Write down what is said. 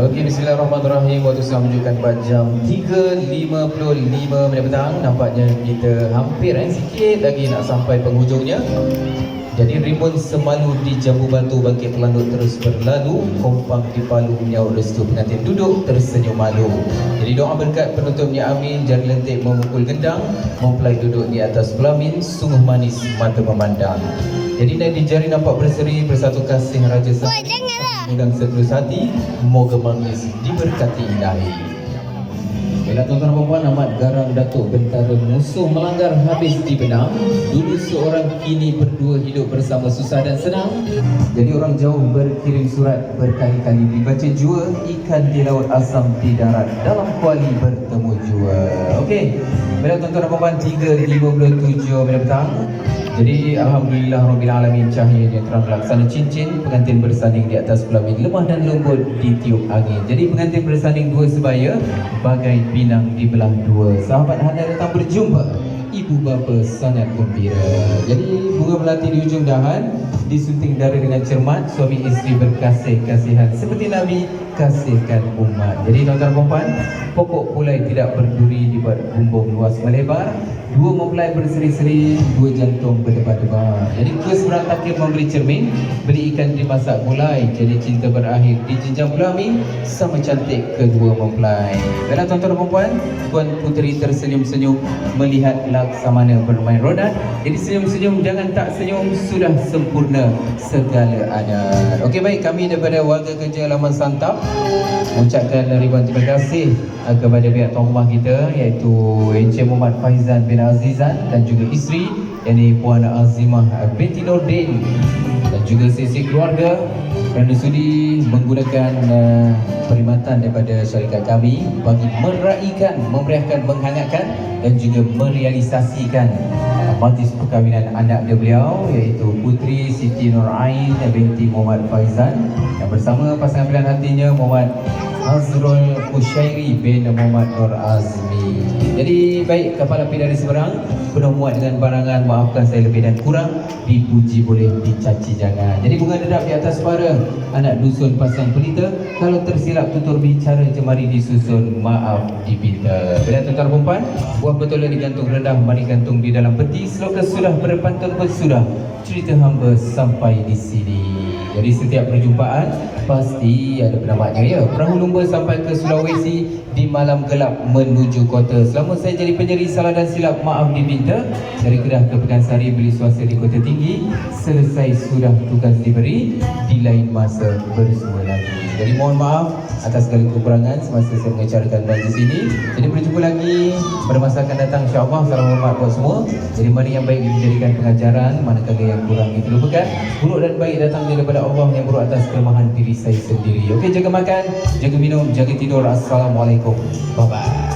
Okey, bismillahirrahmanirrahim. Waktu sudah menunjukkan pada jam 3.55 minit petang. Nampaknya kita hampir eh, sikit lagi nak sampai penghujungnya. Jadi rimbun semalu di Jambu Batu bangkit pelanduk terus berlalu Kompang di Palu menyahut restu pengantin duduk tersenyum malu Jadi doa berkat penutupnya amin Jari lentik memukul gendang Mempelai duduk di atas pelamin Sungguh manis mata memandang Jadi naik di jari nampak berseri Bersatu kasih Raja Sari Undang setulus hati Moga manis diberkati ilahi Bila tuan-tuan dan puan amat garang Datuk Bentara musuh melanggar habis dibenam Dulu seorang kini berdua hidup bersama susah dan senang Jadi orang jauh berkirim surat berkali-kali dibaca jua Ikan di laut asam di darat dalam kuali bertemu jua. Okey, bila tuan-tuan dan puan 3.57 minit petang jadi Alhamdulillah Rabbil Alamin cahayanya terang laksana cincin Pengantin bersanding di atas pelamin lemah dan lembut ditiup angin. Jadi pengantin bersanding dua sebaya Bagai pinang di belah dua. Sahabat hanya datang berjumpa. Ibu bapa sangat gembira. Jadi bunga melati di ujung dahan Disunting dara dengan cermat Suami isteri berkasih-kasihan Seperti Nabi kasihkan umat. Jadi tuan-tuan dan puan Pokok pulai tidak berduri dibuat bumbung luas melebar. Dua mempelai berseri-seri, dua jantung berdebar-debar. Jadi kes berantakin memberi cermin Beli ikan dimasak gulai Jadi cinta berakhir di jenjang pelamin Sama cantik kedua mempelai. Baiklah tuan-tuan dan puan Tuan Puteri tersenyum-senyum Melihat laksamana bermain rodan Jadi senyum-senyum jangan tak senyum Sudah sempurna segala adat Okey baik. Kami daripada warga kerja Laman Santap Mengucapkan ribuan terima kasih uh, kepada pihak tuan rumah kita iaitu Encik Muhammad Faizan bin Azizan dan juga isteri yakni Puan Azimah binti Nordin dan juga sisi keluarga. Kerana sudi menggunakan uh, perkhidmatan daripada syarikat kami bagi meraikan, memeriahkan, menghangatkan dan juga merealisasikan majlis perkahwinan anak dia beliau iaitu Putri Siti Nur Ain binti Muhammad Faizan. Yang bersama pasangan pilihan hatinya Muhammad Azrul Kushairi bin Muhammad Nur Azmi Jadi baik kapal api dari seberang Penuh muat dengan barangan Maafkan saya lebih dan kurang Dipuji boleh dicaci jangan. Jadi bunga dedap di atas para Anak dusun pasang pelita Kalau tersilap tutur bicara Jemari disusun Maaf dipinta. Bila tuan-tuan perempuan Buah betul digantung rendah Mari gantung di dalam peti Seloka sudah berpantun pun sudah Cerita hamba sampai di sini jadi setiap perjumpaan pasti ada penamaknya ya. Perahu lumba sampai ke Sulawesi di malam gelap menuju kota. Selama saya jadi penjeri salah dan silap maaf diminta. Dari Kedah ke Pekansari beli suasa di kota tinggi. Selesai sudah tugas diberi di lain masa bersua lagi. Jadi mohon maaf atas segala kekurangan semasa saya mengacarkan majlis ini. Jadi lagi pada masa akan datang insya-Allah. Salam hormat buat semua. Jadi mari yang baik dijadikan pengajaran, manakala yang kurang itu lupakan. Buruk dan baik datang daripada Allah yang buruk atas kelemahan diri saya sendiri. Okey, jaga makan, jaga minum, jaga tidur. Assalamualaikum. Bye bye.